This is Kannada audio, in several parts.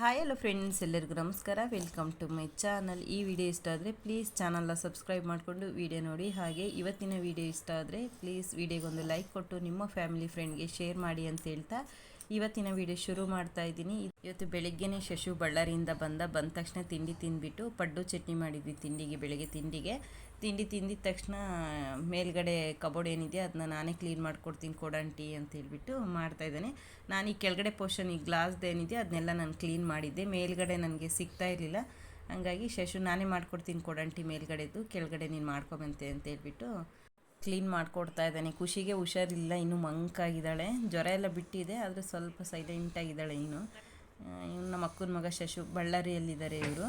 ಹಾಯ್ ಹಲೋ ಫ್ರೆಂಡ್ಸ್ ಎಲ್ಲರಿಗೂ ನಮಸ್ಕಾರ. ವೆಲ್ಕಮ್ ಟು ಮೈ ಚಾನಲ್ ಈ ವಿಡಿಯೋ ಇಷ್ಟ ಆದರೆ ಪ್ಲೀಸ್ ಚಾನಲ್ನ ಸಬ್ಸ್ಕ್ರೈಬ್ ಮಾಡಿಕೊಂಡು ವಿಡಿಯೋ ನೋಡಿ. ಹಾಗೆ ಇವತ್ತಿನ ವಿಡಿಯೋ ಇಷ್ಟ ಆದರೆ ಪ್ಲೀಸ್ ವಿಡಿಯೋಗೊಂದು ಲೈಕ್ ಕೊಟ್ಟು ನಿಮ್ಮ ಫ್ಯಾಮಿಲಿ ಫ್ರೆಂಡ್ಗೆ ಶೇರ್ ಮಾಡಿ ಅಂತ ಹೇಳ್ತಾ ಇವತ್ತಿನ ವಿಡಿಯೋ ಶುರು ಮಾಡ್ತಾ ಇದ್ದೀನಿ. ಇವತ್ತು ಬೆಳಗ್ಗೆನೇ ಶಶು ಬಳ್ಳಾರಿಯಿಂದ ಬಂದ ಬಂದ ತಕ್ಷಣ ತಿಂಡಿ ತಿಂದ್ಬಿಟ್ಟು ಪಡ್ಡು ಚಟ್ನಿ ಮಾಡಿದ್ವಿ ತಿಂಡಿಗೆ, ಬೆಳಗ್ಗೆ ತಿಂಡಿಗೆ. ತಿಂಡಿ ತಿಂದಿದ ತಕ್ಷಣ ಮೇಲ್ಗಡೆ ಕಬೋರ್ಡ್ ಏನಿದೆ ಅದನ್ನ ನಾನೇ ಕ್ಲೀನ್ ಮಾಡ್ಕೊಡ್ತೀನಿ ಕೊಡಂಟಿ ಅಂತ ಹೇಳ್ಬಿಟ್ಟು ಮಾಡ್ತಾ ಇದ್ದಾನೆ. ನಾನು ಈ ಕೆಳಗಡೆ ಪೋರ್ಷನ್ ಈ ಗ್ಲಾಸ್ದು ಏನಿದೆ ಅದನ್ನೆಲ್ಲ ನಾನು ಕ್ಲೀನ್ ಮಾಡಿದ್ದೆ. ಮೇಲ್ಗಡೆ ನನಗೆ ಸಿಗ್ತಾ ಇರಲಿಲ್ಲ. ಹಂಗಾಗಿ ಶಶು ನಾನೇ ಮಾಡ್ಕೊಡ್ತೀನಿ ಕೊಡಂಟಿ ಮೇಲ್ಗಡೆದು, ಕೆಳಗಡೆ ನೀನು ಮಾಡ್ಕೊಬಂತೆ ಅಂತ ಹೇಳ್ಬಿಟ್ಟು ಕ್ಲೀನ್ ಮಾಡ್ಕೊಡ್ತಾ ಇದ್ದಾನೆ. ಖುಷಿಗೆ ಹುಷಾರಿಲ್ಲ, ಇನ್ನೂ ಮಂಕಾಗಿದ್ದಾಳೆ ಜ್ವರ ಎಲ್ಲ ಬಿಟ್ಟಿದೆ, ಆದರೆ ಸ್ವಲ್ಪ ಸೈಲೆಂಟಾಗಿದ್ದಾಳೆ ಇನ್ನು ನಮ್ಮ ಅಕ್ಕನ ಮಗ ಶಶು ಬಳ್ಳಾರಿಯಲ್ಲಿದ್ದಾರೆ ಇವರು.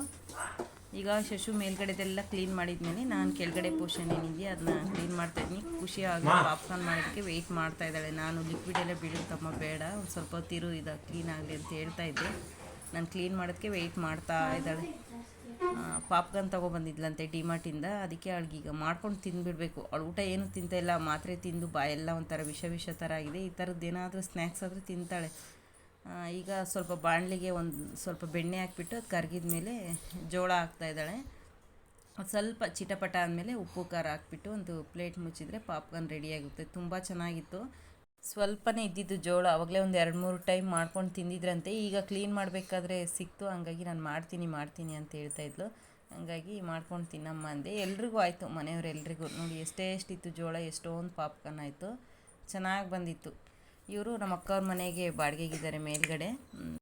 ಈಗ ಶಶು ಮೇಲ್ಗಡೆದೆಲ್ಲ ಕ್ಲೀನ್ ಮಾಡಿದ್ಮೇಲೆ ನಾನು ಕೆಳಗಡೆ ಪೋರ್ಷನ್ ಏನಿದೆಯಾ ಅದನ್ನ ಕ್ಲೀನ್ ಮಾಡ್ತಾ ಮಾಡ್ತಾಯಿದ್ದೀನಿ ಖುಷಿಯಾಗಿ ಪಾಪ್ಕಾರ್ನ್ ಮಾಡೋದಕ್ಕೆ ವೆಯ್ಟ್ ಮಾಡ್ತಾ ಇದ್ದಾಳೆ. ನಾನು ಲಿಕ್ವಿಡ್ ಎಲ್ಲ ಬೀಳುತ್ತಮ್ಮ ಬೇಡ. ಒಂದು ಸ್ವಲ್ಪ ಹೊತ್ತಿರು ಇದು ಕ್ಲೀನ್ ಆಗಲಿ ಅಂತ ಹೇಳ್ತಾ ಇದ್ದೆ. ನಾನು ಕ್ಲೀನ್ ಮಾಡೋದಕ್ಕೆ ವೆಯ್ಟ್ ಮಾಡ್ತಾ ಇದ್ದಾಳೆ. ಪಾಪ್ಕಾರ್ನ್ ತೊಗೊಬಂದಿದ್ಲಂತೆ ಡಿಮಾರ್ಟಿಂದ ಅದಕ್ಕೆ ಅವಳಿಗೆ ಈಗ ಮಾಡ್ಕೊಂಡು ತಿಂದುಬಿಡ್ಬೇಕು. ಅವಳು ಊಟ ಏನು ತಿಂತಾ ಇಲ್ಲ. ಮಾತ್ರೆ ತಿಂದು ಬಾಯೆಲ್ಲ ಒಂಥರ ವಿಷ ವಿಷ ಥರ ಆಗಿದೆ. ಈ ಥರದ್ದು ಏನಾದರೂ ಸ್ನ್ಯಾಕ್ಸ್ ಆದರೂ ತಿಂತಾಳೆ. ಈಗ ಸ್ವಲ್ಪ ಬಾಣಲಿಗೆ ಒಂದು ಸ್ವಲ್ಪ ಬೆಣ್ಣೆ ಹಾಕ್ಬಿಟ್ಟು ಅದು ಕರಗಿದ ಮೇಲೆ ಜೋಳ ಹಾಕ್ತಾ ಇದ್ದಾಳೆ. ಅದು ಸ್ವಲ್ಪ ಚಿಟಪಟ ಆದಮೇಲೆ ಉಪ್ಪು, ಖಾರ ಹಾಕ್ಬಿಟ್ಟು ಒಂದು ಪ್ಲೇಟ್ ಮುಚ್ಚಿದರೆ ಪಾಪ್ಕಾರ್ನ್ ರೆಡಿಯಾಗುತ್ತೆ ತುಂಬ ಚೆನ್ನಾಗಿತ್ತು. ಸ್ವಲ್ಪನೇ ಇದ್ದಿದ್ದು ಜೋಳ ಆವಾಗಲೇ ಒಂದು ಎರಡು ಮೂರು ಟೈಮ್ ಮಾಡ್ಕೊಂಡು ತಿಂದಿದ್ರಂತೆ. ಈಗ ಕ್ಲೀನ್ ಮಾಡಬೇಕಾದ್ರೆ ಸಿಕ್ತು. ಹಂಗಾಗಿ ನಾನು ಮಾಡ್ತೀನಿ ಮಾಡ್ತೀನಿ ಅಂತ ಹೇಳ್ತಾ ಇದ್ಲು. ಹಂಗಾಗಿ ಮಾಡ್ಕೊಂಡು ತಿನ್ನಮ್ಮ ಅಂದೆ. ಎಲ್ರಿಗೂ ಆಯಿತು ಮನೆಯವರೆಲ್ರಿಗೂ ನೋಡಿ ಎಷ್ಟೇ ಎಷ್ಟಿತ್ತು ಜೋಳ, ಎಷ್ಟೊಂದು ಪಾಪ್ಕಾರ್ನ್ ಆಯಿತು. ಚೆನ್ನಾಗಿ ಬಂದಿತ್ತು. ಇವರು ನಮ್ಮ ಅಕ್ಕವ್ರ ಮನೆಗೆ ಬಾಡಿಗೆಗಿದ್ದಾರೆ ಮೇಲ್ಗಡೆ.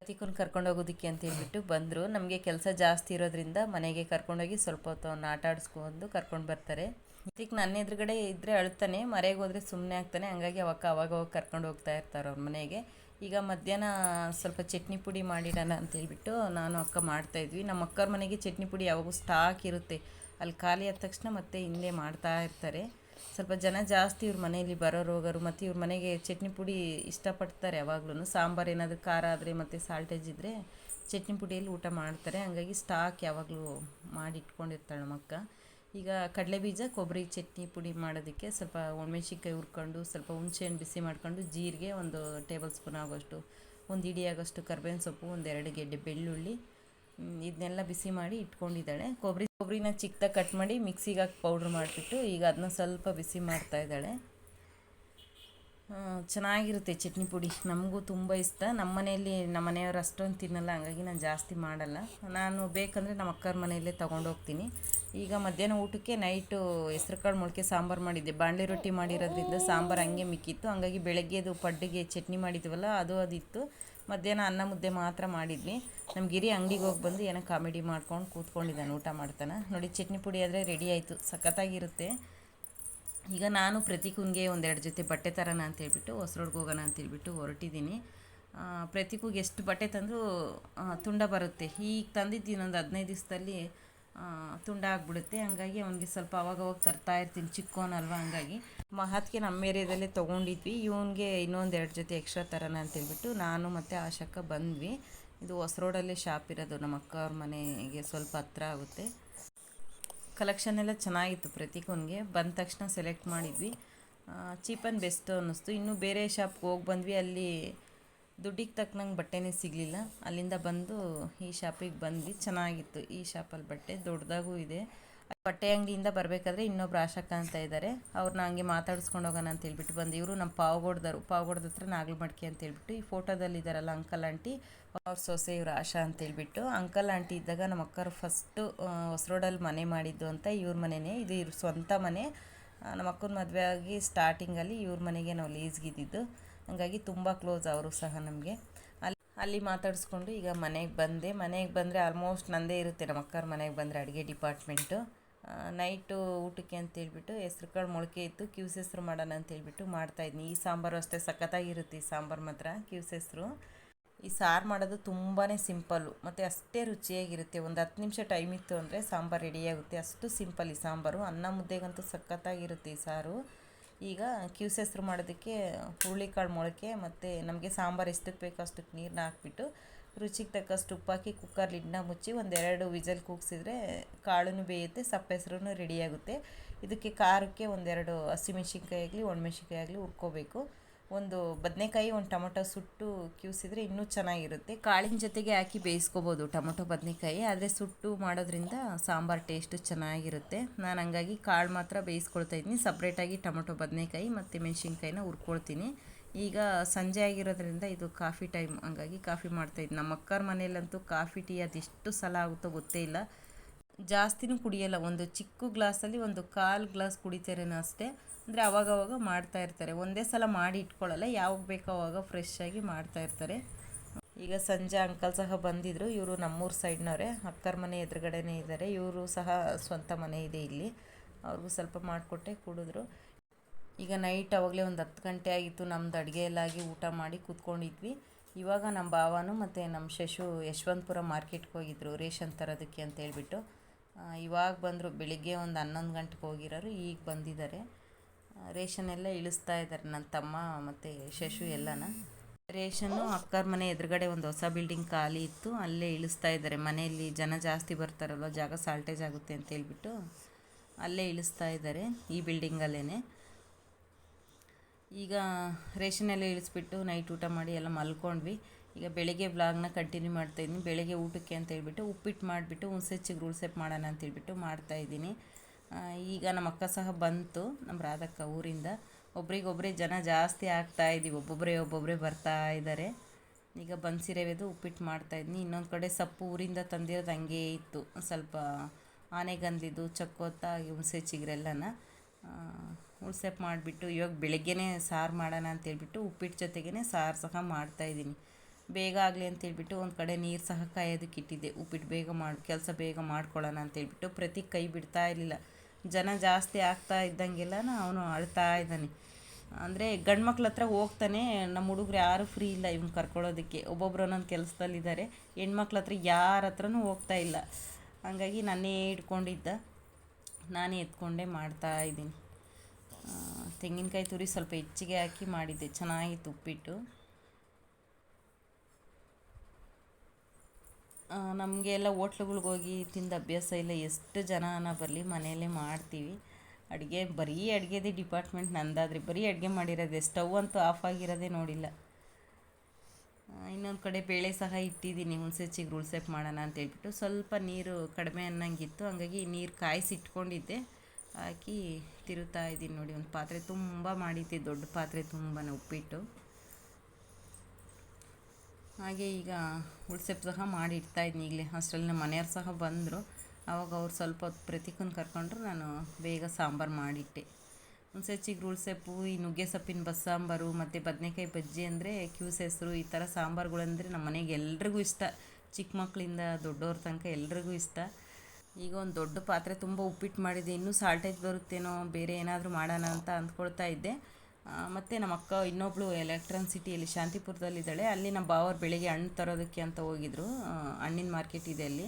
ಅತಿಕೊಂಡು ಕರ್ಕೊಂಡು ಹೋಗೋದಕ್ಕೆ ಅಂತ ಹೇಳ್ಬಿಟ್ಟು ಬಂದರು. ನಮಗೆ ಕೆಲಸ ಜಾಸ್ತಿ ಇರೋದ್ರಿಂದ ಮನೆಗೆ ಕರ್ಕೊಂಡೋಗಿ ಸ್ವಲ್ಪ ಹೊತ್ತು ಅವ್ನ ಆಟ ಆಡಿಸ್ಕೊಂಡು ಕರ್ಕೊಂಡು ಬರ್ತಾರೆ. ಇದಕ್ಕೆ ನನ್ನ ಎದುರುಗಡೆ ಇದ್ದರೆ ಅಳ್ತಾನೆ ಮರೆಗೆ ಹೋದರೆ ಸುಮ್ಮನೆ ಆಗ್ತಾನೆ. ಹಂಗಾಗಿ ಅವಕ್ಕ ಅವಾಗ ಹೋಗಿ ಕರ್ಕೊಂಡು ಹೋಗ್ತಾ ಇರ್ತಾರೆ ಅವ್ರ ಮನೆಗೆ. ಈಗ ಮಧ್ಯಾಹ್ನ ಸ್ವಲ್ಪ ಚಟ್ನಿ ಪುಡಿ ಮಾಡಿಡೋಣ ಅಂತ ಹೇಳ್ಬಿಟ್ಟು ನಾನು ಅಕ್ಕ ಮಾಡ್ತಾಯಿದ್ವಿ ನಮ್ಮ ಅಕ್ಕವ್ರ ಮನೆಗೆ ಚಟ್ನಿ ಪುಡಿ ಯಾವಾಗೂ ಸ್ಟಾಕ್ ಇರುತ್ತೆ. ಅಲ್ಲಿ ಖಾಲಿ ಆದ ತಕ್ಷಣ ಮತ್ತೆ ಹಿಂದೆ ಮಾಡ್ತಾ ಇರ್ತಾರೆ. ಸ್ವಲ್ಪ ಜನ ಜಾಸ್ತಿ ಇವ್ರ ಮನೆಯಲ್ಲಿ ಬರೋರು ಹೋಗೋರು ಮತ್ತು ಇವ್ರ ಮನೆಗೆ ಚಟ್ನಿ ಪುಡಿ ಇಷ್ಟಪಡ್ತಾರೆ ಯಾವಾಗ್ಲೂ ಸಾಂಬಾರು ಏನಾದರೂ ಖಾರ ಆದರೆ ಮತ್ತು ಸಾಲ್ಟೇಜ್ ಇದ್ದರೆ ಚಟ್ನಿ ಪುಡಿಯಲ್ಲಿ ಊಟ ಮಾಡ್ತಾರೆ. ಹಂಗಾಗಿ ಸ್ಟಾಕ್ ಯಾವಾಗಲೂ ಮಾಡಿ ಇಟ್ಕೊಂಡಿರ್ತಾಳೆ ನಮ್ಮಕ್ಕ ಈಗ ಕಡಲೆ ಬೀಜ ಕೊಬ್ಬರಿ ಚಟ್ನಿ ಪುಡಿ ಮಾಡೋದಕ್ಕೆ ಸ್ವಲ್ಪ ಒಣಮೆಣ್ಸಿನ್ಕಾಯಿ ಹುರ್ಕೊಂಡು, ಸ್ವಲ್ಪ ಹುಣಸೆಹಣ್ಣು ಬಿಸಿ ಮಾಡ್ಕೊಂಡು, ಜೀರಿಗೆ ಒಂದು ಟೇಬಲ್ ಸ್ಪೂನ್ ಆಗೋಷ್ಟು, ಒಂದು ಇಡಿ ಆಗೋಷ್ಟು ಕರ್ಬೇವಿನ ಸೊಪ್ಪು, ಒಂದೆರಡು ಗೆಡ್ಡೆ ಬೆಳ್ಳುಳ್ಳಿ ಇದನ್ನೆಲ್ಲ ಬಿಸಿ ಮಾಡಿ ಇಟ್ಕೊಂಡಿದ್ದಾಳೆ. ಕೊಬ್ಬರಿ, ಕೊಬ್ಬರಿನ ಚಿಕ್ಕದಾಗಿ ಕಟ್ ಮಾಡಿ ಮಿಕ್ಸಿಗೆ ಹಾಕಿ ಪೌಡ್ರ್ ಮಾಡಿಬಿಟ್ಟು ಈಗ ಅದನ್ನ ಸ್ವಲ್ಪ ಬಿಸಿ ಮಾಡ್ತಾ ಇದ್ದಾಳೆ. ಚೆನ್ನಾಗಿರುತ್ತೆ ಚಟ್ನಿ ಪುಡಿ. ನಮಗೂ ತುಂಬ ಇಷ್ಟ. ನಮ್ಮ ಮನೆಯಲ್ಲಿ ನಮ್ಮ ಮನೆಯವ್ರು ಅಷ್ಟೊಂದು ತಿನ್ನಲ್ಲ, ಹಂಗಾಗಿ ನಾನು ಜಾಸ್ತಿ ಮಾಡಲ್ಲ. ನಾನು ಬೇಕಂದರೆ ನಮ್ಮ ಅಕ್ಕರ ಮನೆಯಲ್ಲೇ ತೊಗೊಂಡೋಗ್ತೀನಿ ಈಗ ಮಧ್ಯಾಹ್ನ ಊಟಕ್ಕೆ ನೈಟು ಹೆಸ್ರು ಕಾಳು ಮೊಳಕೆ ಸಾಂಬಾರು ಮಾಡಿದ್ದೆ. ಬಾಣಲೆ ರೊಟ್ಟಿ ಮಾಡಿರೋದ್ರಿಂದ ಸಾಂಬಾರು ಹಂಗೆ ಮಿಕ್ಕಿತ್ತು. ಹಂಗಾಗಿ ಬೆಳಗ್ಗೆದು ಪಡ್ಡಿಗೆ ಚಟ್ನಿ ಮಾಡಿದ್ವಲ್ಲ, ಅದು ಅದಿತ್ತು. ಮಧ್ಯಾಹ್ನ ಅನ್ನ ಮುದ್ದೆ ಮಾತ್ರ ಮಾಡಿದ್ವಿ ನಮ್ಮ ಗಿರಿ ಅಂಗಡಿಗೆ ಹೋಗಿ ಬಂದು ಏನೋ ಕಾಮಿಡಿ ಮಾಡ್ಕೊಂಡು ಕೂತ್ಕೊಂಡಿದ್ದಾನೆ, ಊಟ ಮಾಡ್ತಾನೆ. ನೋಡಿ, ಚಟ್ನಿ ಪುಡಿ ಆದರೆ ರೆಡಿ ಆಯಿತು. ಸಖತ್ತಾಗಿರುತ್ತೆ. ಈಗ ನಾನು ಪ್ರತೀಕುನ್ಗೆ ಒಂದೆರಡು ಜೊತೆ ಬಟ್ಟೆ ತರೋಣ ಅಂತ ಹೇಳ್ಬಿಟ್ಟು, ಹೊಸರೋಡ್ಗೆ ಹೋಗೋಣ ಅಂತ ಹೇಳ್ಬಿಟ್ಟು ಹೊರಟಿದ್ದೀನಿ. ಪ್ರತೀಕುಗೆ ಎಷ್ಟು ಬಟ್ಟೆ ತಂದರೂ ತುಂಡ ಬರುತ್ತೆ. ಈಗ ತಂದಿದ್ದು ಇನ್ನೊಂದು ಹದಿನೈದು ದಿವಸದಲ್ಲಿ ತುಂಡ ಆಗಿಬಿಡುತ್ತೆ. ಹಂಗಾಗಿ ಅವನಿಗೆ ಸ್ವಲ್ಪ ಅವಾಗ ತರ್ತಾ ಇರ್ತೀನಿ. ಚಿಕ್ಕೋನಲ್ವ, ಹಂಗಾಗಿ. ಮಹತ್ಗೆ ನಮ್ಮ ಏರಿಯಾದಲ್ಲೇ ತೊಗೊಂಡಿದ್ವಿ. ಇವನಿಗೆ ಇನ್ನೊಂದು ಎರಡು ಜೊತೆ ಎಕ್ಸ್ಟ್ರಾ ತರೋಣ ಅಂತ ಹೇಳ್ಬಿಟ್ಟು ನಾನು ಮತ್ತು ಆಶಕ್ಕ ಬಂದ್ವಿ. ಇದು ಹೊಸ ರೋಡಲ್ಲೇ ಶಾಪ್ ಇರೋದು. ನಮ್ಮ ಅಕ್ಕ ಅವ್ರ ಮನೆಗೆ ಸ್ವಲ್ಪ ಹತ್ರ ಆಗುತ್ತೆ. ಕಲೆಕ್ಷನ್ ಎಲ್ಲ ಚೆನ್ನಾಗಿತ್ತು ಪ್ರತಿಕೊಂಡ್ಗೆ ಬಂದ ತಕ್ಷಣ ಸೆಲೆಕ್ಟ್ ಮಾಡಿದ್ವಿ. ಚೀಪ್ ಆ್ಯಂಡ್ ಬೆಸ್ಟ್ ಅನ್ನಿಸ್ತು. ಇನ್ನು ಬೇರೆ ಶಾಪ್ಗೆ ಹೋಗಿ ಬಂದ್ವಿ. ಅಲ್ಲಿ ದುಡ್ಡಿಗೆ ತಕ್ಕನಂಗೆ ಬಟ್ಟೆನೇ ಸಿಗಲಿಲ್ಲ. ಅಲ್ಲಿಂದ ಬಂದು ಈ ಶಾಪಿಗೆ ಬಂದ್ವಿ. ಚೆನ್ನಾಗಿತ್ತು. ಈ ಶಾಪಲ್ಲಿ ಬಟ್ಟೆ ದೊಡ್ಡದಾಗೂ ಇದೆ. ಬಟ್ಟೆ ಅಂಗಡಿಯಿಂದ ಬರಬೇಕಾದ್ರೆ ಇನ್ನೊಬ್ರು ಆಶಕ್ಕ ಅಂತ ಇದ್ದಾರೆ ಅವ್ರನ್ನ ಹಂಗೆ ಮಾತಾಡಿಸ್ಕೊಂಡು ಹೋಗೋಣ ಅಂತ ಹೇಳ್ಬಿಟ್ಟು ಬಂದು ಇವರು ನಮ್ಮ ಪಾವಗೋಡ್ದರು ಪಾವಗೋಡ್ದ ಹತ್ರ ನಾಗಲ ಮಡಿಕೆ ಅಂತ ಹೇಳ್ಬಿಟ್ಟು ಈ ಫೋಟೋದಲ್ಲಿ ಇದ್ದಾರಲ್ಲ ಅಂಕಲ್ ಆಂಟಿ, ಅವ್ರ ಸೊಸೆ ಇವರು ಆಶಾ ಅಂತ ಹೇಳ್ಬಿಟ್ಟು ಅಂಕಲ್ ಆಂಟಿ ಇದ್ದಾಗ ನಮ್ಮ ಅಕ್ಕರು ಫಸ್ಟು ಹೊಸ್ರೋಡಲ್ಲಿ ಮನೆ ಮಾಡಿದ್ದು ಅಂತ ಇವ್ರ ಮನೆಯೇ ಇದು ಇವ್ರ ಸ್ವಂತ ಮನೆ. ನಮ್ಮ ಅಕ್ಕನ ಮದುವೆ ಆಗಿ ಸ್ಟಾರ್ಟಿಂಗಲ್ಲಿ ಇವ್ರ ಮನೆಗೆ ನಾವು ಲೀಸ್ಗಿದ್ದಿದ್ದು ಹಂಗಾಗಿ ತುಂಬ ಕ್ಲೋಸ್ ಅವರು ಸಹ ನಮಗೆ. ಅಲ್ಲಿ ಅಲ್ಲಿ ಮಾತಾಡಿಸ್ಕೊಂಡು ಈಗ ಮನೆಗೆ ಬಂದೆ. ಮನೆಗೆ ಬಂದರೆ ಆಲ್ಮೋಸ್ಟ್ ನಂದೇ ಇರುತ್ತೆ ನಮ್ಮ ಅಕ್ಕರ ಮನೆಗೆ ಬಂದರೆ ಅಡುಗೆ ಡಿಪಾರ್ಟ್ಮೆಂಟು ನೈಟು ಊಟಕ್ಕೆ ಅಂತ ಹೇಳ್ಬಿಟ್ಟು ಹೆಸ್ರು ಕಾಳು ಮೊಳಕೆ ಇತ್ತು ಕ್ಯೂಸ್ ಹೆಸ್ರು ಮಾಡೋಣ ಅಂತೇಳ್ಬಿಟ್ಟು ಮಾಡ್ತಾಯಿದ್ನಿ ಈ ಸಾಂಬಾರು ಅಷ್ಟೇ ಸಖತ್ತಾಗಿರುತ್ತೆ ಈ ಸಾಂಬಾರು ಮಾತ್ರ ಕ್ಯೂಸ್ ಹೆಸ್ರು. ಈ ಸಾರು ಮಾಡೋದು ತುಂಬಾ ಸಿಂಪಲ್ಲು, ಮತ್ತು ಅಷ್ಟೇ ರುಚಿಯಾಗಿರುತ್ತೆ. ಒಂದು ಹತ್ತು ನಿಮಿಷ ಟೈಮ್ ಇತ್ತು ಅಂದರೆ ಸಾಂಬಾರು ರೆಡಿಯಾಗುತ್ತೆ ಅಷ್ಟು ಸಿಂಪಲ್ ಈ ಸಾಂಬಾರು. ಅನ್ನ ಮುದ್ದೆಗಂತೂ ಸಖತ್ತಾಗಿರುತ್ತೆ ಈ ಸಾರು. ಈಗ ಕ್ಯೂಸ್ ಹೆಸ್ರು ಮಾಡೋದಕ್ಕೆ ಹುರುಳಿಕಾಳು ಮೊಳಕೆ ಮತ್ತು ನಮಗೆ ಸಾಂಬಾರು ಎಷ್ಟಕ್ಕೆ ಬೇಕೋ ಅಷ್ಟಕ್ಕೆ ನೀರನ್ನ ಹಾಕ್ಬಿಟ್ಟು ರುಚಿಗೆ ತಕ್ಕಷ್ಟು ಉಪ್ಪಾಕಿ, ಕುಕ್ಕರ್ ಲಿಡ್ನ ಮುಚ್ಚಿ ಒಂದೆರಡು ವಿಜಲ್ ಕೂಗಿಸಿದ್ರೆ ಕಾಳು ಬೇಯುತ್ತೆ ಸಪ್ಪೆಸರು ರೆಡಿಯಾಗುತ್ತೆ ಇದಕ್ಕೆ ಖಾರಕ್ಕೆ ಒಂದೆರಡು ಹಸಿಮೆಣ್ಸಿನ್ಕಾಯಿ ಆಗಲಿ ಒಣಮೆಣ್ಸಿನ್ಕಾಯಿ ಆಗಲಿ ಹುರ್ಕೋಬೇಕು. ಒಂದು ಬದನೆಕಾಯಿ, ಒಂದು ಟೊಮೊಟೊ ಸುಟ್ಟು ಕ್ಯೂಸಿದ್ರೆ ಇನ್ನೂ ಚೆನ್ನಾಗಿರುತ್ತೆ. ಕಾಳಿನ ಜೊತೆಗೆ ಹಾಕಿ ಬೇಯಿಸ್ಕೋಬೋದು ಟೊಮೊಟೊ, ಬದನೆಕಾಯಿ, ಆದರೆ ಸುಟ್ಟು ಮಾಡೋದ್ರಿಂದ ಸಾಂಬಾರು ಟೇಸ್ಟು ಚೆನ್ನಾಗಿರುತ್ತೆ. ನಾನು ಹಂಗಾಗಿ ಕಾಳು ಮಾತ್ರ ಬೇಯಿಸ್ಕೊಳ್ತಾ ಇದ್ದೀನಿ. ಸಪ್ರೇಟಾಗಿ ಟೊಮೊಟೊ, ಬದನೆಕಾಯಿ ಮತ್ತು ಮೆಣಸಿನ್ಕಾಯಿನ ಹುರ್ಕೊಳ್ತೀನಿ. ಈಗ ಸಂಜೆ ಆಗಿರೋದ್ರಿಂದ ಇದು ಕಾಫಿ ಟೈಮ್. ಹಂಗಾಗಿ ಕಾಫಿ ಮಾಡ್ತಾಯಿದ್ದೀನಿ ನಮ್ಮ ಅಕ್ಕರ ಮನೆಯಲ್ಲಂತೂ ಕಾಫಿ ಟೀ ಅದೆಷ್ಟು ಸಲ ಆಗುತ್ತೋ ಗೊತ್ತೇ ಇಲ್ಲ. ಜಾಸ್ತಿನೂ ಕುಡಿಯಲ್ಲ. ಒಂದು ಚಿಕ್ಕ ಗ್ಲಾಸಲ್ಲಿ ಒಂದು ಕಾಲು ಗ್ಲಾಸ್ ಕುಡಿತಾರೇನೋ ಅಷ್ಟೇ. ಅಂದರೆ ಅವಾಗವಾಗ ಮಾಡ್ತಾ ಇರ್ತಾರೆ. ಒಂದೇ ಸಲ ಮಾಡಿ ಇಟ್ಕೊಳ್ಳಲ್ಲ. ಯಾವಾಗ ಬೇಕೋ ಅವಾಗ ಫ್ರೆಶ್ ಆಗಿ ಮಾಡ್ತಾ ಇರ್ತಾರೆ. ಈಗ ಸಂಜೆ ಅಂಕಲ್ ಸಹ ಬಂದಿದ್ದರು ಇವರು ನಮ್ಮೂರು ಸೈಡ್ನವರೇ. ಅಕ್ಕರ ಮನೆ ಎದುರುಗಡೆನೇ ಇದ್ದಾರೆ. ಇವರು ಸಹ ಸ್ವಂತ ಮನೆ ಇದೆ ಇಲ್ಲಿ. ಅವ್ರಿಗೂ ಸ್ವಲ್ಪ ಮಾಡಿಕೊಟ್ಟೆ ಕುಡಿದ್ರು. ಈಗ ನೈಟ್ ಅವಾಗಲೇ ಒಂದು ಹತ್ತು ಗಂಟೆ ಆಗಿತ್ತು, ನಮ್ದು ಅಡುಗೆ ಎಲ್ಲ ಆಗಿ ಊಟ ಮಾಡಿ ಕೂತ್ಕೊಂಡಿದ್ವಿ. ಇವಾಗ ನಮ್ಮ ಭಾವನೂ ಮತ್ತು ನಮ್ಮ ಶಶು ಯಶವಂತಪುರ ಮಾರ್ಕೆಟ್ಗೆ ಹೋಗಿದ್ರು, ರೇಷನ್ ತರೋದಕ್ಕೆ ಅಂತ ಹೇಳ್ಬಿಟ್ಟು. ಇವಾಗ ಬಂದರು, ಬೆಳಿಗ್ಗೆ ಒಂದು ಹನ್ನೊಂದು ಗಂಟೆಗೆ ಹೋಗಿರೋರು, ಈಗ ಬಂದಿದ್ದಾರೆ ರೇಷನ್ ಎಲ್ಲ ಇಳಿಸ್ತಾ ಇದ್ದಾರೆ ನನ್ನ ತಮ್ಮ ಮತ್ತು ಶಶು ಎಲ್ಲನ. ರೇಷನ್ನು ಅಕ್ಕರ ಮನೆ ಎದುರುಗಡೆ ಒಂದು ಹೊಸ ಬಿಲ್ಡಿಂಗ್ ಖಾಲಿ ಇತ್ತು, ಅಲ್ಲೇ ಇಳಿಸ್ತಾ ಇದ್ದಾರೆ ಮನೆಯಲ್ಲಿ ಜನ ಜಾಸ್ತಿ ಬರ್ತಾರಲ್ವ, ಜಾಗ ಸಾಲ್ಟೇಜ್ ಆಗುತ್ತೆ ಅಂತ ಹೇಳ್ಬಿಟ್ಟು ಅಲ್ಲೇ ಇಳಿಸ್ತಾ ಇದ್ದಾರೆ ಈ ಬಿಲ್ಡಿಂಗಲ್ಲೇ ಈಗ ರೇಷನ್ನೆಲ್ಲ ಇಳಿಸ್ಬಿಟ್ಟು ನೈಟ್ ಊಟ ಮಾಡಿ ಎಲ್ಲ ಮಲ್ಕೊಂಡ್ವಿ. ಈಗ ಬೆಳಗ್ಗೆ ವ್ಲಾಗ್ನ ಕಂಟಿನ್ಯೂ ಮಾಡ್ತಾಯಿದ್ದೀನಿ ಬೆಳಗ್ಗೆ ಊಟಕ್ಕೆ ಅಂತ ಹೇಳ್ಬಿಟ್ಟು ಉಪ್ಪಿಟ್ಟು ಮಾಡಿಬಿಟ್ಟು ಹುಣಸೆ ಚಿಗುರು ಸೆಪ್ ಮಾಡೋಣ ಅಂತ ಹೇಳ್ಬಿಟ್ಟು ಮಾಡ್ತಾಯಿದ್ದೀನಿ ಈಗ ನಮ್ಮ ಅಕ್ಕ ಸಹ ಬಂತು ನಮ್ಮ ರಾಧಕ್ಕ ಊರಿಂದ. ಒಬ್ರಿಗೊಬ್ಬರೇ ಜನ ಜಾಸ್ತಿ ಆಗ್ತಾ ಇದ್ದೀವಿ. ಒಬ್ಬೊಬ್ಬರೇ ಒಬ್ಬೊಬ್ಬರೇ ಬರ್ತಾ ಇದ್ದಾರೆ. ಈಗ ಬನ್ಸಿರವೆದು ಉಪ್ಪಿಟ್ಟು ಮಾಡ್ತಾಯಿದ್ನಿ ಇನ್ನೊಂದು ಕಡೆ ಸೊಪ್ಪು ಊರಿಂದ ತಂದಿರೋದು ಹಂಗೇ ಇತ್ತು. ಸ್ವಲ್ಪ ಆನೆಗಂದಿದ್ದು, ಚಕ್ಕೋತ ಹುಣಸೆ ಚಿಗುರೆಲ್ಲನ. ಉಳ್ಸೆಪ್ ಮಾಡಿಬಿಟ್ಟು ಇವಾಗ ಬೆಳಗ್ಗೆನೇ ಸಾರು ಮಾಡೋಣ ಅಂತೇಳ್ಬಿಟ್ಟು ಉಪ್ಪಿಟ್ಟು ಜೊತೆಗೇ ಸಾರು ಸಹ ಮಾಡ್ತಾಯಿದ್ದೀನಿ ಬೇಗ ಆಗಲಿ ಅಂತೇಳ್ಬಿಟ್ಟು ಒಂದು ಕಡೆ ನೀರು ಸಹ ಕಾಯೋದಕ್ಕೆ ಇಟ್ಟಿದ್ದೆ. ಉಪ್ಪಿಟ್ಟು ಬೇಗ ಮಾಡಿ, ಕೆಲಸ ಬೇಗ ಮಾಡ್ಕೊಳ್ಳೋಣ ಅಂತೇಳ್ಬಿಟ್ಟು ಪ್ರತಿ ಕೈ ಬಿಡ್ತಾ ಇರಲಿಲ್ಲ. ಜನ ಜಾಸ್ತಿ ಆಗ್ತಾ ಇದ್ದಂಗೆಲ್ಲ ಅವನು ಅಳ್ತಾ ಇದ್ದಾನೆ. ಅಂದರೆ ಗಂಡು ಮಕ್ಳ ಹತ್ರ ಹೋಗ್ತಾನೆ ನಮ್ಮ ಹುಡುಗರು ಯಾರು ಫ್ರೀ ಇಲ್ಲ ಇವ್ನು ಕರ್ಕೊಳ್ಳೋದಕ್ಕೆ. ಒಬ್ಬೊಬ್ರು ಒಂದೊಂದು ಕೆಲಸದಲ್ಲಿದ್ದಾರೆ ಹೆಣ್ಮಕ್ಳ ಹತ್ರ ಯಾರ ಹತ್ರನೂ ಹೋಗ್ತಾ ಇಲ್ಲ. ಹಂಗಾಗಿ ನಾನೇ ಇಟ್ಕೊಂಡಿದ್ದ ನಾನೇ ಎತ್ಕೊಂಡೇ ಮಾಡ್ತಾ ಇದ್ದೀನಿ. ತೆಂಗಿನಕಾಯಿ ತುರಿ ಸ್ವಲ್ಪ ಹೆಚ್ಚಿಗೆ ಹಾಕಿ ಮಾಡಿದ್ದೆ. ಚೆನ್ನಾಗಿತ್ತು ಉಪ್ಪಿಟ್ಟು. ನಮಗೆ ಎಲ್ಲ ಹೋಟ್ಲುಗಳ್ಗೆ ಹೋಗಿ ತಿಂದ ಅಭ್ಯಾಸ ಇಲ್ಲ. ಎಷ್ಟು ಜನನ ಬರಲಿ, ಮನೆಯಲ್ಲೇ ಮಾಡ್ತೀವಿ. ಅಡುಗೆ, ಬರೀ ಅಡುಗೆದೆ ಡಿಪಾರ್ಟ್ಮೆಂಟ್ ನಂದಾದರೆ, ಬರೀ ಅಡುಗೆ ಮಾಡಿರೋದೆ, ಸ್ಟವ್ ಅಂತೂ ಆಫ್ ಆಗಿರೋದೇ ನೋಡಿಲ್ಲ. ಇನ್ನೊಂದು ಕಡೆ ಬೇಳೆ ಸಹ ಇಟ್ಟಿದ್ದೀನಿ. ಹುಣಸೆ ಚಿಗುರು ಉಳ್ಸೆಪ್ ಮಾಡೋಣ ಅಂತ ಹೇಳ್ಬಿಟ್ಟು ಸ್ವಲ್ಪ ನೀರು ಕಡಿಮೆ ಅನ್ನಂಗಿತ್ತು. ಹಂಗಾಗಿ ನೀರು ಕಾಯಿಸಿ ಇಟ್ಕೊಂಡಿದ್ದೆ. ಹಾಕಿ ತಿರುತ್ತಾ ಇದ್ದೀನಿ ನೋಡಿ, ಒಂದು ಪಾತ್ರೆ ತುಂಬ ಮಾಡಿದ್ದೆ, ದೊಡ್ಡ ಪಾತ್ರೆ ತುಂಬಾ ಉಪ್ಪಿಟ್ಟು. ಹಾಗೆ ಈಗ ಉಳ್ಸೆಪ್ ಸಹ ಮಾಡಿ ಇದ್ದೀನಿ ಈಗಲೇ. ಹಾಸ್ಟೆಲ್ ನಮ್ಮ ಮನೆಯವ್ರು ಸಹ ಬಂದರು. ಆವಾಗ ಅವ್ರು ಸ್ವಲ್ಪ ಹೊತ್ತು ಪ್ರತಿಕನ್ ಕರ್ಕೊಂಡ್ರು, ನಾನು ಬೇಗ ಸಾಂಬಾರು ಮಾಡಿಟ್ಟೆ. ಹುಣಸೆ ಚಿಗ್ರು ಉಳ್ಸೆಪ್ಪು ಈ ನುಗ್ಗೆ ಸೊಪ್ಪಿನ ಬಸ್ಸಾಂಬಾರು, ಮತ್ತು ಬದನೆಕಾಯಿ ಬಜ್ಜಿ ಅಂದರೆ ಕ್ಯೂಸ್ ಹೆಸರು, ಈ ಥರ ಸಾಂಬಾರುಗಳಂದರೆ ನಮ್ಮ ಮನೆಗೆ ಎಲ್ರಿಗೂ ಇಷ್ಟ. ಚಿಕ್ಕ ಮಕ್ಕಳಿಂದ ದೊಡ್ಡವ್ರ ತನಕ ಎಲ್ರಿಗೂ ಇಷ್ಟ. ಈಗ ಒಂದು ದೊಡ್ಡ ಪಾತ್ರೆ ತುಂಬ ಉಪ್ಪಿಟ್ಟು ಮಾಡಿದೆ ಇನ್ನೂ ಸಾಲ್ಟೇಜ್ ಬರುತ್ತೇನೋ, ಬೇರೆ ಏನಾದರೂ ಮಾಡೋಣ ಅಂತ ಅಂದ್ಕೊಳ್ತಾ ಇದ್ದೆ. ಮತ್ತು ನಮ್ಮ ಅಕ್ಕ ಇನ್ನೊಬ್ಳು ಎಲೆಕ್ಟ್ರಾನ್ ಸಿಟಿಯಲ್ಲಿ ಶಾಂತಿಪುರದಲ್ಲಿದ್ದಾಳೆ. ಅಲ್ಲಿ ನಮ್ಮ ಬಾವರು ಬೆಳಿಗ್ಗೆ ಹಣ್ಣು ತರೋದಕ್ಕೆ ಅಂತ ಹೋಗಿದ್ರು. ಹಣ್ಣಿನ ಮಾರ್ಕೆಟ್ ಇದೆ ಅಲ್ಲಿ.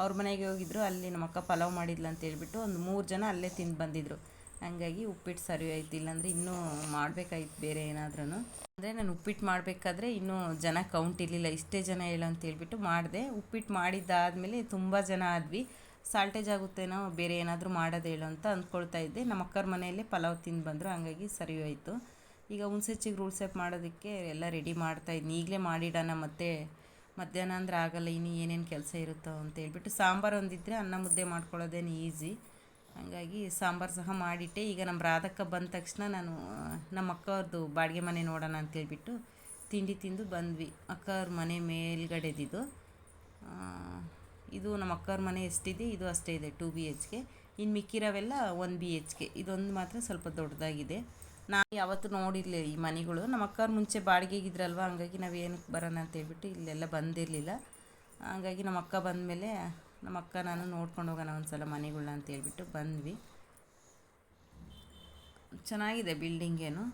ಅವ್ರ ಮನೆಗೆ ಹೋಗಿದ್ರು. ಅಲ್ಲಿ ನಮ್ಮ ಅಕ್ಕ ಪಲಾವ್ ಮಾಡಿದ್ಲು ಅಂತ ಹೇಳ್ಬಿಟ್ಟು ಒಂದು ಮೂರು ಜನ ಅಲ್ಲೇ ತಿಂದು ಬಂದಿದ್ರು. ಹಾಗಾಗಿ ಉಪ್ಪಿಟ್ಟು ಸರಿ ಆಯ್ತು. ಇಲ್ಲಾಂದರೆ ಇನ್ನೂ ಮಾಡಬೇಕಾಯ್ತು ಬೇರೆ ಏನಾದ್ರೂ ಅಂದರೆ ನಾನು ಉಪ್ಪಿಟ್ಟು ಮಾಡಬೇಕಾದ್ರೆ ಇನ್ನೂ ಜನ ಕೌಂಟ್ ಇರಲಿಲ್ಲ. ಇಷ್ಟೇ ಜನ ಹೇಳು ಅಂತ ಹೇಳ್ಬಿಟ್ಟು ಮಾಡಿದೆ. ಉಪ್ಪಿಟ್ಟು ಮಾಡಿದ್ದಾದಮೇಲೆ ತುಂಬ ಜನ ಆದ್ವಿ. ಸಾಲ್ಟೇಜ್ ಆಗುತ್ತೇನೋ ಬೇರೆ ಏನಾದರೂ ಮಾಡೋದು ಹೇಳು ಅಂತ ಅಂದ್ಕೊಳ್ತಾ ಇದ್ದೆ. ನಮ್ಮ ಅಕ್ಕರ ಮನೆಯಲ್ಲೇ ಪಲಾವ್ ತಿಂದು ಬಂದರು, ಹಂಗಾಗಿ ಸರಿ ಹೋಯಿತು. ಈಗ ಹುಣ್ಸೆಚ್ಚಿಗೆ ರೂಲ್ ಸೇಪ್ ಮಾಡೋದಕ್ಕೆ ಎಲ್ಲ ರೆಡಿ ಮಾಡ್ತಾಯಿದ್ನಿ ಈಗಲೇ ಮಾಡಿಡೋಣ ಮತ್ತೆ. ಮಧ್ಯಾಹ್ನ ಅಂದ್ರೆ ಆಗಲ್ಲ, ಇನ್ನು ಏನೇನು ಕೆಲಸ ಇರುತ್ತೋ ಅಂತ ಹೇಳ್ಬಿಟ್ಟು ಸಾಂಬಾರು ಒಂದಿದ್ದರೆ ಅನ್ನ ಮುದ್ದೆ ಮಾಡ್ಕೊಳ್ಳೋದೇನು ಈಸಿ ಹಾಗಾಗಿ ಸಾಂಬಾರು ಸಹ ಮಾಡಿಟ್ಟೆ. ಈಗ ನಮ್ಮ ರಾಧಕ್ಕ ಬಂದ ತಕ್ಷಣ ನಾನು ನಮ್ಮ ಅಕ್ಕವ್ರದ್ದು ಬಾಡಿಗೆ ಮನೆ ನೋಡೋಣ ಅಂತೇಳ್ಬಿಟ್ಟು ತಿಂಡಿ ತಿಂದು ಬಂದ್ವಿ. ಅಕ್ಕವ್ರ ಮನೆ ಮೇಲ್ಗಡೆದಿದ್ದು ಇದು ನಮ್ಮ ಅಕ್ಕರ ಮನೆ ಎಷ್ಟಿದೆ, ಇದು ಅಷ್ಟೇ ಇದೆ ಟು ಬಿ ಎಚ್ ಕೆ ಇನ್ನು ಮಿಕ್ಕಿರೋವೆಲ್ಲ ಒನ್ ಬಿ ಎಚ್ ಕೆ ಇದೊಂದು ಮಾತ್ರ ಸ್ವಲ್ಪ ದೊಡ್ಡದಾಗಿದೆ. ನಾನು ಯಾವತ್ತು ನೋಡಿರಲಿಲ್ಲ ಈ ಮನೆಗಳು. ನಮ್ಮ ಅಕ್ಕವ್ರ ಮುಂಚೆ ಬಾಡಿಗೆಗಿದ್ರಲ್ವ ಹಂಗಾಗಿ ನಾವು ಏನಕ್ಕೆ ಬರೋಣ ಅಂತ ಹೇಳ್ಬಿಟ್ಟು ಇಲ್ಲೆಲ್ಲ ಬಂದಿರಲಿಲ್ಲ. ಹಂಗಾಗಿ ನಮ್ಮ ಅಕ್ಕ ಬಂದಮೇಲೆ ನಮ್ಮ ಅಕ್ಕ ನಾನು ನೋಡ್ಕೊಂಡು ಹೋಗೋಣ ಒಂದು ಸಲ ಮನೆಗಳನ್ನ ಅಂತ ಹೇಳ್ಬಿಟ್ಟು ಬಂದ್ವಿ. ಚೆನ್ನಾಗಿದೆ ಬಿಲ್ಡಿಂಗೇನು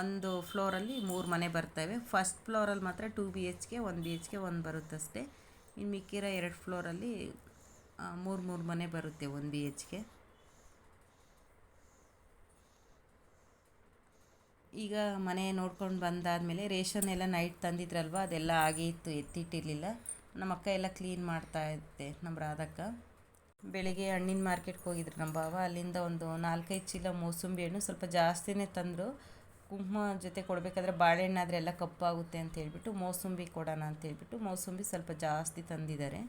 ಒಂದು ಫ್ಲೋರಲ್ಲಿ ಮೂರು ಮನೆ ಬರ್ತವೆ. ಫಸ್ಟ್ ಫ್ಲೋರಲ್ಲಿ ಮಾತ್ರ two B H K one B H K ಒಂದು ಬರುತ್ತಷ್ಟೇ. ಇನ್ನು ಮಿಕ್ಕಿರೋ ಎರಡು ಫ್ಲೋರಲ್ಲಿ ಮೂರು ಮೂರು ಮನೆ ಬರುತ್ತೆ ಒಂದು ಬಿ ಎಚ್ಗೆ ಈಗ ಮನೆ ನೋಡ್ಕೊಂಡು ಬಂದಾದಮೇಲೆ ರೇಷನ್ ಎಲ್ಲ ನೈಟ್ ತಂದಿದ್ರಲ್ವ, ಅದೆಲ್ಲ ಆಗೇ ಇತ್ತು, ಎತ್ತಿಟ್ಟಿರಲಿಲ್ಲ. ನಮ್ಮ ಅಕ್ಕ ಎಲ್ಲ ಕ್ಲೀನ್ ಮಾಡ್ತಾ ಇದ್ದೆ, ನಮ್ಮ ರಾಧಕ್ಕ. ಬೆಳಿಗ್ಗೆ ಹಣ್ಣಿನ ಮಾರ್ಕೆಟ್ಗೆ ಹೋಗಿದ್ರು ನಮ್ಮ ಬಾವ. ಅಲ್ಲಿಂದ ಒಂದು ನಾಲ್ಕೈದು ಚೀಲ ಮೋಸಂಬಿ ಹಣ್ಣು ಸ್ವಲ್ಪ ಜಾಸ್ತಿನೇ ತಂದರು. ಕುಂಕುಮ ಜೊತೆ ಕೊಡಬೇಕಾದ್ರೆ ಬಾಳೆಹಣ್ಣಾದರೆ ಎಲ್ಲ ಕಪ್ಪಾಗುತ್ತೆ ಅಂತ ಹೇಳ್ಬಿಟ್ಟು ಮೋಸಂಬಿ ಕೊಡೋಣ ಅಂತ ಹೇಳ್ಬಿಟ್ಟು ಮೋಸಂಬಿ ಸ್ವಲ್ಪ ಜಾಸ್ತಿ ತಂದಿದ್ದಾರೆ.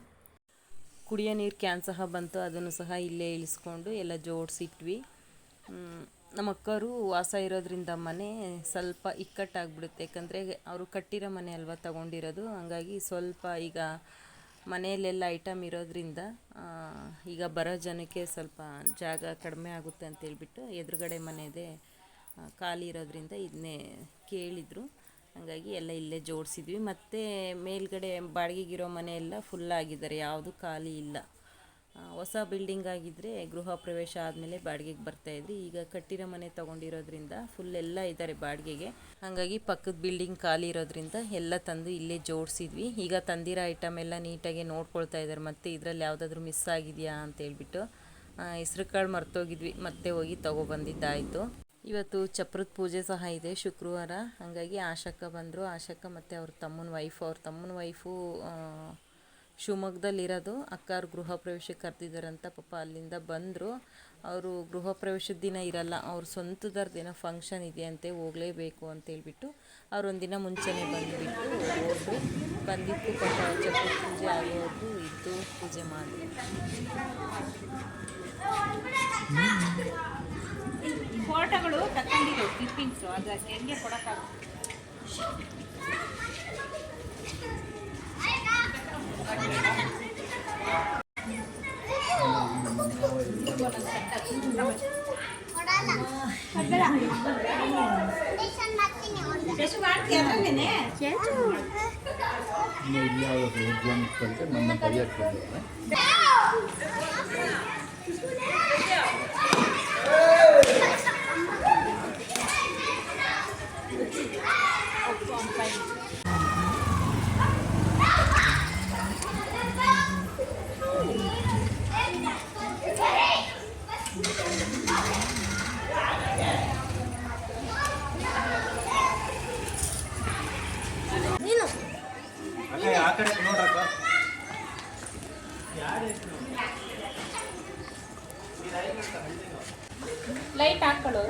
ಕುಡಿಯೋ ನೀರು ಕ್ಯಾನ್ ಸಹ ಬಂತು ಅದನ್ನು ಸಹ ಇಲ್ಲೇ ಇಳಿಸ್ಕೊಂಡು ಎಲ್ಲ ಜೋಡಿಸಿಟ್ವಿ. ನಮ್ಮ ಅಕ್ಕವರು ವಾಸ ಇರೋದ್ರಿಂದ ಮನೆ ಸ್ವಲ್ಪ ಇಕ್ಕಟ್ಟಾಗ್ಬಿಡುತ್ತೆ ಯಾಕಂದರೆ ಅವರು ಕಟ್ಟಿರೋ ಮನೆ ಅಲ್ವಾ ತಗೊಂಡಿರೋದು ಹಂಗಾಗಿ ಸ್ವಲ್ಪ ಈಗ ಮನೆಯಲ್ಲೆಲ್ಲ ಐಟಮ್ ಇರೋದ್ರಿಂದ ಈಗ ಬರೋ ಜನಕ್ಕೆ ಸ್ವಲ್ಪ ಜಾಗ ಕಡಿಮೆ ಆಗುತ್ತೆ ಅಂತ ಹೇಳ್ಬಿಟ್ಟು ಎದುರುಗಡೆ ಮನೆದೇ ಆ, ಖಾಲಿ ಇರೋದ್ರಿಂದ ಇದನ್ನೇ ಕೇಳಿದರು. ಹಾಗಾಗಿ ಎಲ್ಲ ಇಲ್ಲೇ ಜೋಡಿಸಿದ್ವಿ. ಮತ್ತು ಮೇಲ್ಗಡೆ ಬಾಡಿಗೆಗಿರೋ ಮನೆ ಎಲ್ಲ ಫುಲ್ ಆಗಿದ್ದಾರೆ. ಯಾವುದು ಖಾಲಿ ಇಲ್ಲ. ಹೊಸ ಬಿಲ್ಡಿಂಗ್ ಆಗಿದ್ದರೆ ಗೃಹ ಪ್ರವೇಶ ಆದಮೇಲೆ ಬಾಡಿಗೆಗೆ ಬರ್ತಾಯಿದ್ರಿ ಈಗ ಕಟ್ಟಿರೋ ಮನೆ ತೊಗೊಂಡಿರೋದ್ರಿಂದ ಫುಲ್ ಎಲ್ಲ ಇದ್ದಾರೆ ಬಾಡಿಗೆಗೆ. ಹಾಗಾಗಿ ಪಕ್ಕದ ಬಿಲ್ಡಿಂಗ್ ಖಾಲಿ ಇರೋದ್ರಿಂದ ಎಲ್ಲ ತಂದು ಇಲ್ಲೇ ಜೋಡಿಸಿದ್ವಿ. ಈಗ ತಂದಿರೋ ಐಟಮ್ ಎಲ್ಲ ನೀಟಾಗಿ ನೋಡ್ಕೊಳ್ತಾ ಇದ್ದಾರೆ. ಮತ್ತು ಇದರಲ್ಲಿ ಯಾವುದಾದ್ರೂ ಮಿಸ್ ಆಗಿದೆಯಾ ಅಂತ ಹೇಳ್ಬಿಟ್ಟು ಹೆಸ್ರು ಕಾಳು ಮರ್ತೋಗಿದ್ವಿ. ಮತ್ತೆ ಹೋಗಿ ತೊಗೊಬಂದಿದ್ದಾಯಿತು ಇವತ್ತು ಚಪ್ರದ ಪೂಜೆ ಸಹ ಇದೆ ಶುಕ್ರವಾರ. ಹಾಗಾಗಿ ಆಶಕ್ಕ ಬಂದರು. ಆಶಕ್ಕ ಮತ್ತು ಅವ್ರ ತಮ್ಮನ ವೈಫು ಅವ್ರ ತಮ್ಮನ ವೈಫು ಶಿವಮೊಗ್ಗದಲ್ಲಿರೋದು. ಅಕ್ಕಾರು ಗೃಹ ಪ್ರವೇಶಕ್ಕೆ ಕರೆದಿದ್ದಾರಂತ ಪಾಪ ಅಲ್ಲಿಂದ ಬಂದರು. ಅವರು ಗೃಹ ಪ್ರವೇಶದ ದಿನ ಇರಲ್ಲ. ಅವ್ರ ಸ್ವಂತದವ್ರದ್ದು ಏನೋ ಫಂಕ್ಷನ್ ಇದೆಯಂತೆ ಹೋಗಲೇಬೇಕು ಅಂತೇಳ್ಬಿಟ್ಟು ಅವ್ರು ಒಂದಿನ ಮುಂಚೆನೇ ಬಂದುಬಿಟ್ಟು ಹೋದರು ಬಂದಿದ್ದು ಪಾಪ ಚಪ್ರ ಪೂಜೆ ಆಗೋದು ಇದ್ದು ಪೂಜೆ ಮಾಡಿ ತಕೊಂಡಿರೋ ಅದು ಅದಕ್ಕೆ ಹೆಂಗೆ ಕೊಡೋಕ್ಕಾಗುತ್ತೆ? ಅದರಲ್ಲೇನೆ ಇನ್ನು ಇಲ್ಲಿ ಯಾವುದಾದ್ರು ಎಕ್ಸಾಮ್ ಕಲಿತೆ ನನ್ನ ಬರೆಯೋಕ್ಕೆ ಬಂದಿದ್ದೆ ಲೈಟ್ ಹಾಕೊಳ್ಳು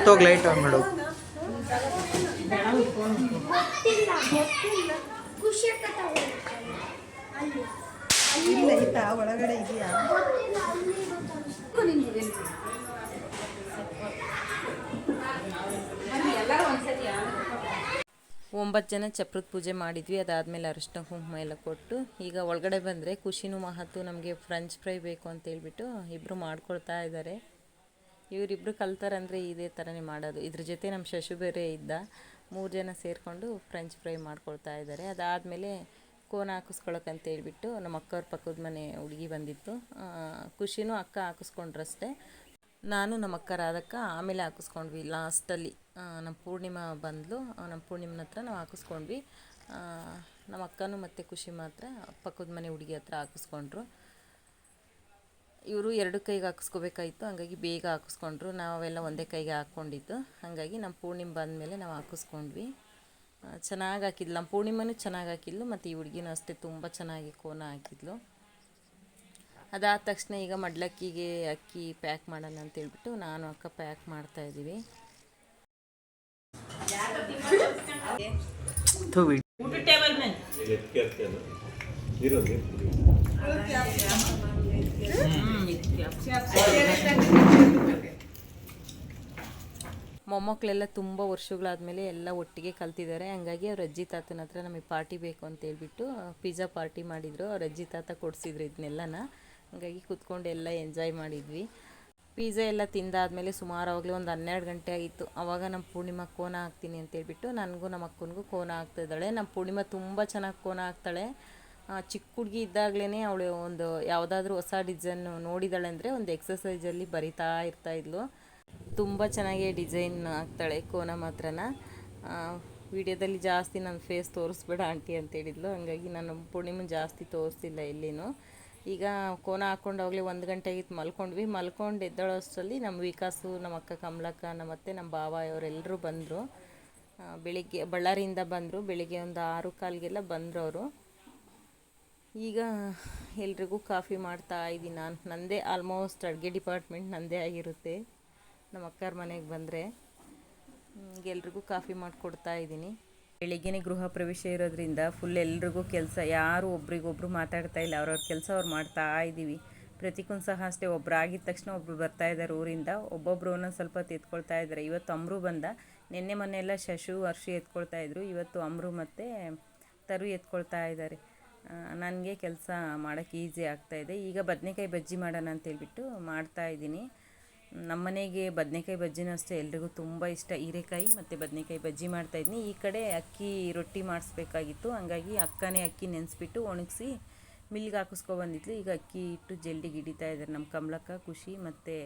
ಮಾತೋಗಿ ಲೈಟ್ ಆನ್ ಮಾಡು. ಇಲ್ಲ ಒಳಗಡೆ ಇದೆಯಾ? ಎಲ್ಲರೂ ಒಂದ್ಸತಿ ಒಂಬತ್ತು ಜನ ಚಪ್ರದ ಪೂಜೆ ಮಾಡಿದ್ವಿ ಅದಾದಮೇಲೆ ಅರಿಶಿನ ಕುಂಕುಮ ಎಲ್ಲ ಕೊಟ್ಟು ಈಗ ಒಳಗಡೆ ಬಂದರೆ ಖುಷಿನೂ ಮಹತ್ತು ನಮಗೆ ಫ್ರೆಂಚ್ ಫ್ರೈ ಬೇಕು ಅಂತ ಹೇಳ್ಬಿಟ್ಟು ಇಬ್ಬರು ಮಾಡ್ಕೊಳ್ತಾ ಇದ್ದಾರೆ ಇವರಿಬ್ಬರು ಕಲ್ತಾರಂದರೆ ಇದೇ ಥರನೇ ಮಾಡೋದು. ಇದ್ರ ಜೊತೆ ನಮ್ಮ ಶಶು ಬೇರೆ ಇದ್ದ ಮೂರು ಜನ ಸೇರಿಕೊಂಡು ಫ್ರೆಂಚ್ ಫ್ರೈ ಮಾಡ್ಕೊಳ್ತಾ ಇದ್ದಾರೆ ಅದಾದಮೇಲೆ ಕೋನ ಹಾಕಿಸ್ಕೊಳಕ್ಕಂತ ಹೇಳ್ಬಿಟ್ಟು ನಮ್ಮ ಅಕ್ಕವ್ರ ಪಕ್ಕದ ಮನೆ ಹುಡುಗಿ ಬಂದಿತ್ತು. ಖುಷಿನೂ ಅಕ್ಕ ಹಾಕಿಸ್ಕೊಂಡ್ರಷ್ಟೇ. ನಾನು ನಮ್ಮ ಅಕ್ಕ ರಾಧಕ್ಕ ಆಮೇಲೆ ಹಾಕಿಸ್ಕೊಂಡ್ವಿ ಲಾಸ್ಟಲ್ಲಿ. ನಮ್ಮ ಪೂರ್ಣಿಮಾ ಬಂದಲು. ನಮ್ಮ ಪೂರ್ಣಿಮನ ಹತ್ರ ನಾವು ಹಾಕಿಸ್ಕೊಂಡ್ವಿ. ನಮ್ಮ ಅಕ್ಕನೂ ಮತ್ತು ಖುಷಿ ಮಾತ್ರ ಪಕ್ಕದ ಮನೆ ಹುಡುಗಿ ಹತ್ರ ಹಾಕಿಸ್ಕೊಂಡ್ರು. ಇವರು ಎರಡು ಕೈಗೆ ಹಾಕಿಸ್ಕೋಬೇಕಾಯಿತು. ಹಾಗಾಗಿ ಬೇಗ ಹಾಕಿಸ್ಕೊಂಡ್ರು. ನಾವೆಲ್ಲ ಒಂದೇ ಕೈಗೆ ಹಾಕ್ಕೊಂಡಿದ್ದು. ಹಾಗಾಗಿ ನಮ್ಮ ಪೂರ್ಣಿಮೆ ಬಂದಮೇಲೆ ನಾವು ಹಾಕಿಸ್ಕೊಂಡ್ವಿ. ಚೆನ್ನಾಗಿ ಹಾಕಿದ್ಲು. ನಮ್ಮ ಪೂರ್ಣಿಮನೂ ಚೆನ್ನಾಗಿ ಹಾಕಿದ್ಲು. ಮತ್ತು ಈ ಹುಡುಗಿನೂ ಅಷ್ಟೇ ತುಂಬ ಚೆನ್ನಾಗಿ ಕೋನ ಹಾಕಿದ್ಲು. ಅದಾದ ತಕ್ಷಣ ಈಗ ಮಡ್ಲಕ್ಕಿಗೆ ಅಕ್ಕಿ ಪ್ಯಾಕ್ ಮಾಡೋಣ ಅಂತ ಹೇಳ್ಬಿಟ್ಟು ನಾನು ಅಕ್ಕ ಪ್ಯಾಕ್ ಮಾಡ್ತಾ ಇದ್ದೀವಿ. ಥೂ ಬಿಡಿ ಊಟ ಟೇಬಲ್ ಮೇಲೆ ಇರೋದು ಮೊಮ್ಮಕ್ಕಳೆಲ್ಲ ತುಂಬ ವರ್ಷಗಳಾದಮೇಲೆ ಎಲ್ಲ ಒಟ್ಟಿಗೆ ಕಲ್ತಿದ್ದಾರೆ. ಹಂಗಾಗಿ ಅವ್ರ ಅಜ್ಜಿ ತಾತನ ಹತ್ರ ನಮಗೆ ಪಾರ್ಟಿ ಬೇಕು ಅಂತ ಹೇಳ್ಬಿಟ್ಟು ಪಿಜ್ಜಾ ಪಾರ್ಟಿ ಮಾಡಿದರು. ಅವ್ರ ಅಜ್ಜಿ ತಾತ ಕೊಡಿಸಿದ್ರು ಇದನ್ನೆಲ್ಲನ ಹಂಗಾಗಿ ಕೂತ್ಕೊಂಡು ಎಲ್ಲ ಎಂಜಾಯ್ ಮಾಡಿದ್ವಿ. ಪಿಜ್ಜಾ ಎಲ್ಲ ತಿಂದಾದ್ಮೇಲೆ ಸುಮಾರು ಆವಾಗಲೇ ಒಂದು ಹನ್ನೆರಡು ಗಂಟೆ ಆಗಿತ್ತು ಆವಾಗ ನಮ್ಮ ಪೂರ್ಣಿಮಾ ಕೋನ ಹಾಕ್ತೀನಿ ಅಂತ ಹೇಳ್ಬಿಟ್ಟು ನನಗೂ ನಮ್ಮ ಅಕ್ಕನಿಗೂ ಕೋನ ಹಾಕ್ತಿದ್ದಾಳೆ. ನಮ್ಮ ಪೂರ್ಣಿಮಾ ತುಂಬ ಚೆನ್ನಾಗಿ ಕೋನ ಹಾಕ್ತಾಳೆ. ಆ, ಚಿಕ್ಕ ಹುಡುಗಿ ಇದ್ದಾಗಲೇ ಅವಳು ಒಂದು ಯಾವುದಾದ್ರೂ ಹೊಸ ಡಿಸೈನ್ ನೋಡಿದಾಳೆ ಅಂದರೆ ಒಂದು ಎಕ್ಸಸೈಸಲ್ಲಿ ಬರಿತಾ ಇರ್ತಾ ಇದ್ಲು. ತುಂಬ ಚೆನ್ನಾಗಿ ಡಿಸೈನ್ ಹಾಕ್ತಾಳೆ ಕೋನ ಮಾತ್ರನ. ವಿಡಿಯೋದಲ್ಲಿ ಜಾಸ್ತಿ ನನ್ನ ಫೇಸ್ ತೋರಿಸ್ಬೇಡ ಆಂಟಿ ಅಂತ ಹೇಳಿದ್ಲು. ಹಾಗಾಗಿ ನಾನು ಪೂರ್ಣಿಮನ್ ಜಾಸ್ತಿ ತೋರಿಸ್ತಿಲ್ಲ ಇಲ್ಲಿನೂ ಈಗ ಕೋನ ಹಾಕ್ಕೊಂಡಾಗಲೇ ಒಂದು ಗಂಟೆ ಆಗಿತ್ತು ಮಲ್ಕೊಂಡ್ವಿ. ಮಲ್ಕೊಂಡು ಎದ್ದೇಳೋ ಅಷ್ಟರಲ್ಲಿ ನಮ್ಮ ವಿಕಾಸು, ನಮ್ಮ ಅಕ್ಕ ಕಮಲಕ್ಕ, ನಮ್ಮ ಅತ್ತೆ, ನಮ್ಮ ಭಾವ ಅವರೆಲ್ಲರೂ ಬಂದರು. ಬೆಳಿಗ್ಗೆ, ಬಳ್ಳಾರಿಯಿಂದ ಬಂದರು. ಬೆಳಿಗ್ಗೆ ಒಂದು ಆರು ಕಾಲಿಗೆಲ್ಲ ಬಂದರು ಅವರು. ಈಗ ಎಲ್ರಿಗೂ ಕಾಫಿ ಮಾಡ್ತಾ ಇದ್ದೀನಿ ನಾನು. ನನ್ನದೇ ಆಲ್ಮೋಸ್ಟ್ ಅಡುಗೆ ಡಿಪಾರ್ಟ್ಮೆಂಟ್ ನನ್ನದೇ ಆಗಿರುತ್ತೆ. ನಮ್ಮ ಅಕ್ಕರ ಮನೆಗೆ ಬಂದರೆ. ಎಲ್ರಿಗೂ ಕಾಫಿ ಮಾಡಿಕೊಡ್ತಾ ಇದ್ದೀನಿ ಬೆಳಿಗ್ಗೆನೇ ಗೃಹ ಪ್ರವೇಶ ಇರೋದ್ರಿಂದ ಫುಲ್ ಎಲ್ರಿಗೂ ಕೆಲಸ, ಯಾರು ಒಬ್ರಿಗೊಬ್ರು ಮಾತಾಡ್ತಾ ಇಲ್ಲ, ಅವ್ರವ್ರ ಕೆಲಸ ಅವ್ರು ಮಾಡ್ತಾ ಇದ್ದೀವಿ ಪ್ರತಿಕೂನ್ ಸಹ ಅಷ್ಟೇ ಒಬ್ರು ಆಗಿದ ತಕ್ಷಣ ಒಬ್ರು ಬರ್ತಾ ಇದ್ದಾರೆ ಊರಿಂದ ಒಬ್ಬೊಬ್ರು ಒಂದೊಂದು ಸ್ವಲ್ಪ ಎತ್ಕೊಳ್ತಾ ಇದ್ದಾರೆ ಇವತ್ತು ಅಮ್ರು ಬಂದ. ನಿನ್ನೆ ಮೊನ್ನೆ ಎಲ್ಲ ಶಶು ವರ್ಷಿ ಎತ್ಕೊಳ್ತಾ ಇದ್ರು. ಇವತ್ತು ಅಮ್ರು ಮತ್ತು ತರು ಎತ್ಕೊಳ್ತಾ ಇದ್ದಾರೆ ನನಗೆ ಕೆಲಸ ಮಾಡೋಕ್ಕೆ ಈಸಿ ಆಗ್ತಾಯಿದೆ ಈಗ ಬದನೇಕಾಯಿ ಬಜ್ಜಿ ಮಾಡೋಣ ಅಂತೇಳ್ಬಿಟ್ಟು ಮಾಡ್ತಾ ನಮ್ಮ ನಮ್ಮನೆಗೆ ಬದನೇಕಾಯಿ ಬಜ್ಜಿನೂ ಅಷ್ಟೇ, ಎಲ್ರಿಗೂ ತುಂಬ ಇಷ್ಟ. ಹೀರೆಕಾಯಿ ಮತ್ತು ಬದನೇಕಾಯಿ ಬಜ್ಜಿ ಮಾಡ್ತಾಯಿದ್ದೀನಿ ಈ ಕಡೆ ಅಕ್ಕಿ ರೊಟ್ಟಿ ಮಾಡಿಸ್ಬೇಕಾಗಿತ್ತು. ಹಂಗಾಗಿ ಅಕ್ಕನೇ ಅಕ್ಕಿ ನೆನೆಸ್ಬಿಟ್ಟು ಒಣಗಿಸಿ ಮಿಲ್ಗೆ ಹಾಕಿಸ್ಕೊಬಂದಿದ್ಲು ಈಗ ಅಕ್ಕಿ ಇಟ್ಟು ಜಲ್ದಿಗೆ ಹಿಡಿತಾ ಇದ್ದಾರೆ ನಮ್ಮ ಕಮಲಕ್ಕ, ಖುಷಿ ಮತ್ತು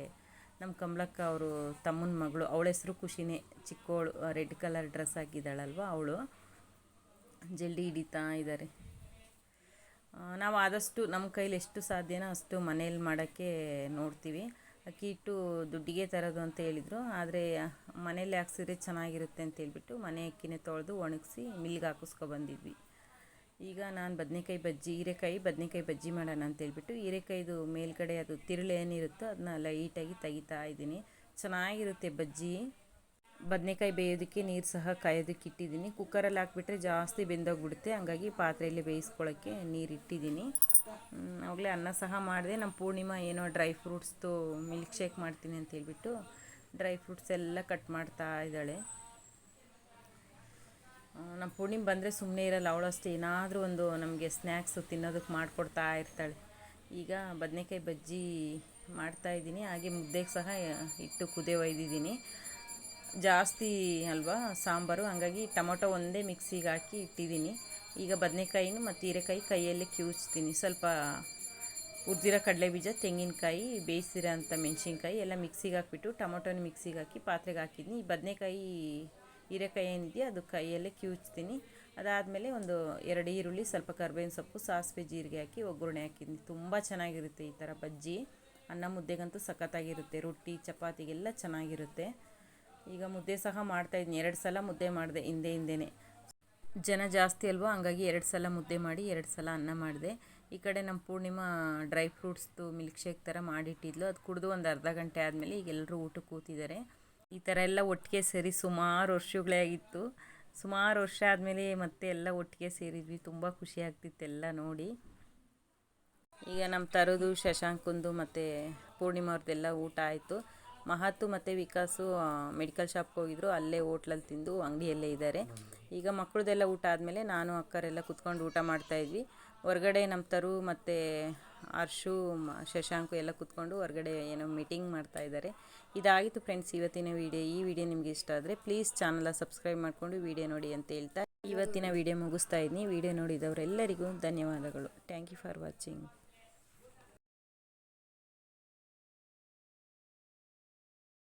ನಮ್ಮ ಕಮಲಕ್ಕ ಅವರು ತಮ್ಮನ ಮಗಳು. ಅವಳ ಹೆಸರು ಖುಷಿನೇ. ಚಿಕ್ಕವಳು ರೆಡ್ ಕಲರ್ ಡ್ರೆಸ್ ಹಾಕಿದ್ದಾಳಲ್ವ ಅವಳು. ಜಲ್ದಿ ಹಿಡಿತಾ ಇದ್ದಾರೆ. ನಾವು ಆದಷ್ಟು ನಮ್ಮ ಕೈಲಿ ಎಷ್ಟು ಸಾಧ್ಯನೋ ಅಷ್ಟು ಮನೇಲಿ ಮಾಡೋಕ್ಕೆ ನೋಡ್ತೀವಿ. ಅಕ್ಕಿ ಹಿಟ್ಟು ದುಡ್ಡಿಗೆ ತರೋದು ಅಂತ ಹೇಳಿದರು. ಆದರೆ ಮನೇಲಿ ಹಾಕ್ಸಿದ್ರೆ ಚೆನ್ನಾಗಿರುತ್ತೆ ಅಂತ ಹೇಳಿಬಿಟ್ಟು ಮನೆ ಅಕ್ಕಿನೇ ತೊಳೆದು ಒಣಗಿಸಿ ಮಿಲ್ಗೆ ಹಾಕಿಸ್ಕೊಬಂದಿದ್ವಿ ಈಗ ನಾನು ಬದನೆಕಾಯಿ ಬಜ್ಜಿ, ಹೀರೆಕಾಯಿ ಬದನೆಕಾಯಿ ಬಜ್ಜಿ ಮಾಡೋಣ ಅಂತ ಹೇಳಿಬಿಟ್ಟು ಹೀರೆಕಾಯ್ದು ಮೇಲ್ಗಡೆ ಅದು ತಿರುಳು ಏನಿರುತ್ತೋ ಅದನ್ನ ಲೈಟಾಗಿ ತೆಗಿತಾ ಇದ್ದೀನಿ. ಚೆನ್ನಾಗಿರುತ್ತೆ ಬಜ್ಜಿ. ಬದನೆಕಾಯಿ ಬೇಯೋದಕ್ಕೆ ನೀರು ಸಹ ಕಾಯೋದಕ್ಕೆ ಇಟ್ಟಿದ್ದೀನಿ. ಕುಕ್ಕರಲ್ಲಿ ಹಾಕ್ಬಿಟ್ರೆ ಜಾಸ್ತಿ ಬೆಂದೋಗ್ಬಿಡುತ್ತೆ. ಹಂಗಾಗಿ ಪಾತ್ರೆಯಲ್ಲಿ ಬೇಯಿಸ್ಕೊಳ್ಳೋಕ್ಕೆ ನೀರು ಇಟ್ಟಿದ್ದೀನಿ. ಆಗಲೇ ಅನ್ನ ಸಹ ಮಾಡಿದೆ. ನಮ್ಮ ಪೂರ್ಣಿಮಾ ಏನೋ ಡ್ರೈ ಫ್ರೂಟ್ಸ್ದು ಮಿಲ್ಕ್ ಶೇಕ್ ಮಾಡ್ತೀನಿ ಅಂತ ಹೇಳ್ಬಿಟ್ಟು ಡ್ರೈ ಫ್ರೂಟ್ಸ್ ಎಲ್ಲ ಕಟ್ ಮಾಡ್ತಾ ಇದ್ದಾಳೆ. ನಮ್ಮ ಪೂರ್ಣಿಮ ಬಂದರೆ ಸುಮ್ಮನೆ ಇರಲ್ಲ. ಅವಳು ಅಷ್ಟೇ. ಏನಾದರೂ ಒಂದು ನಮಗೆ ಸ್ನ್ಯಾಕ್ಸು ತಿನ್ನೋದಕ್ಕೆ ಮಾಡಿಕೊಡ್ತಾ ಇರ್ತಾಳೆ. ಈಗ ಬದನೆಕಾಯಿ ಬಜ್ಜಿ ಮಾಡ್ತಾ ಇದ್ದೀನಿ. ಹಾಗೆ ಮುದ್ದೆಗೆ ಸಹ ಇಟ್ಟು ಕುದೆ ಒಯ್ದಿದ್ದೀನಿ. ಜಾಸ್ತಿ ಅಲ್ವಾ, ಸಾಂಬಾರು. ಹಂಗಾಗಿ ಟೊಮೊಟೊ ಒಂದೇ ಮಿಕ್ಸಿಗೆ ಹಾಕಿ ಇಟ್ಟಿದ್ದೀನಿ. ಈಗ ಬದನೆಕಾಯಿನೂ ಮತ್ತು ಹೀರೆಕಾಯಿ ಕೈಯಲ್ಲೇ ಕಿವುಚ್ತೀನಿ ಸ್ವಲ್ಪ ಉರ್ದಿರೋ ಕಡಲೆ ಬೀಜ ತೆಂಗಿನಕಾಯಿ ಬೇಯಿಸಿರೋ ಅಂಥ ಮೆಣಸಿನ್ಕಾಯಿ ಎಲ್ಲ ಮಿಕ್ಸಿಗೆ ಹಾಕ್ಬಿಟ್ಟು ಟೊಮೊಟೊನ ಮಿಕ್ಸಿಗೆ ಹಾಕಿ ಪಾತ್ರೆಗೆ ಹಾಕಿದ್ದೀನಿ. ಈ ಬದನೆಕಾಯಿ ಹೀರೆಕಾಯಿ ಏನಿದೆಯೋ ಅದು ಕೈಯಲ್ಲೇ ಕಿವುಚ್ತೀನಿ ಅದಾದಮೇಲೆ ಒಂದು ಎರಡು ಈರುಳ್ಳಿ, ಸ್ವಲ್ಪ ಕರ್ಬೇವಿನ ಸೊಪ್ಪು, ಸಾಸಿವೆ ಜೀರಿಗೆ ಹಾಕಿ ಒಗ್ಗರಣೆ ಹಾಕಿದ್ದೀನಿ. ತುಂಬ ಚೆನ್ನಾಗಿರುತ್ತೆ ಈ ಥರ ಬಜ್ಜಿ. ಅನ್ನ ಮುದ್ದೆಗಂತೂ ಸಖತ್ತಾಗಿರುತ್ತೆ. ರೊಟ್ಟಿ, ಚಪಾತಿಗೆಲ್ಲ ಚೆನ್ನಾಗಿರುತ್ತೆ. ಈಗ ಮುದ್ದೆ ಸಹ ಮಾಡ್ತಾಯಿದ್ದೀನಿ ಎರಡು ಸಲ ಮುದ್ದೆ ಮಾಡಿದೆ ಹಿಂದೆ ಹಿಂದೆನೇ. ಜನ ಜಾಸ್ತಿ ಅಲ್ವಾ? ಹಂಗಾಗಿ ಎರಡು ಸಲ ಮುದ್ದೆ ಮಾಡಿ, ಎರಡು ಸಲ ಅನ್ನ ಮಾಡಿದೆ. ಈ ಕಡೆ ನಮ್ಮ ಪೂರ್ಣಿಮಾ ಡ್ರೈ ಫ್ರೂಟ್ಸ್ದು ಮಿಲ್ಕ್ ಶೇಕ್ ಥರ ಮಾಡಿಟ್ಟಿದ್ಲು. ಅದು ಕುಡಿದು ಒಂದು ಅರ್ಧ ಗಂಟೆ ಆದಮೇಲೆ ಈಗ ಎಲ್ಲರೂ ಊಟಕ್ಕೆ ಕೂತಿದ್ದಾರೆ. ಈ ಥರ ಎಲ್ಲ ಒಟ್ಟಿಗೆ ಸೇರಿ ಸುಮಾರು ವರ್ಷಗಳೇ ಆಗಿತ್ತು. ಸುಮಾರು ವರ್ಷ ಆದಮೇಲೆ ಮತ್ತೆ ಎಲ್ಲ ಒಟ್ಟಿಗೆ ಸೇರಿದ್ವಿ. ತುಂಬ ಖುಷಿ ಆಗ್ತಿತ್ತು ಎಲ್ಲ ನೋಡಿ. ಈಗ ನಮ್ಮ ತರೋದು, ಶಶಾಂಕಂದು ಮತ್ತು ಪೂರ್ಣಿಮಾ ಅವ್ರದ್ದೆಲ್ಲ ಊಟ ಆಯಿತು. ಮಹತ್ತು ಮತ್ತು ವಿಕಾಸು ಮೆಡಿಕಲ್ ಶಾಪ್ಗೆ ಹೋಗಿದ್ರು. ಅಲ್ಲೇ ಹೋಟ್ಲಲ್ಲಿ ತಿಂದು ಅಂಗಡಿಯಲ್ಲೇ ಇದ್ದಾರೆ. ಈಗ ಮಕ್ಕಳದೆಲ್ಲ ಊಟ ಆದಮೇಲೆ ನಾನು, ಅಕ್ಕರೆಲ್ಲ ಕುತ್ಕೊಂಡು ಊಟ ಮಾಡ್ತಾಯಿದ್ವಿ ಹೊರಗಡೆ ನಮ್ಮ ತರು ಮತ್ತು ಹರ್ಷು ಶಶಾಂಕು ಎಲ್ಲ ಕುತ್ಕೊಂಡು ಹೊರಗಡೆ ಏನೋ ಮೀಟಿಂಗ್ ಮಾಡ್ತಾ ಇದ್ದಾರೆ. ಇದಾಗಿತ್ತು ಫ್ರೆಂಡ್ಸ್ ಇವತ್ತಿನ ವಿಡಿಯೋ ಈ ವಿಡಿಯೋ ನಿಮಗೆ ಇಷ್ಟ ಆದರೆ ಪ್ಲೀಸ್ ಚಾನಲ ಸಬ್ಸ್ಕ್ರೈಬ್ ಮಾಡಿಕೊಂಡು ವಿಡಿಯೋ ನೋಡಿ ಅಂತ ಹೇಳ್ತಾ. ಇವತ್ತಿನ ವಿಡಿಯೋ ಮುಗಿಸ್ತಾ ಇದ್ದೀನಿ ವಿಡಿಯೋ ನೋಡಿದವರೆಲ್ಲರಿಗೂ ಧನ್ಯವಾದಗಳು. Thank you for watching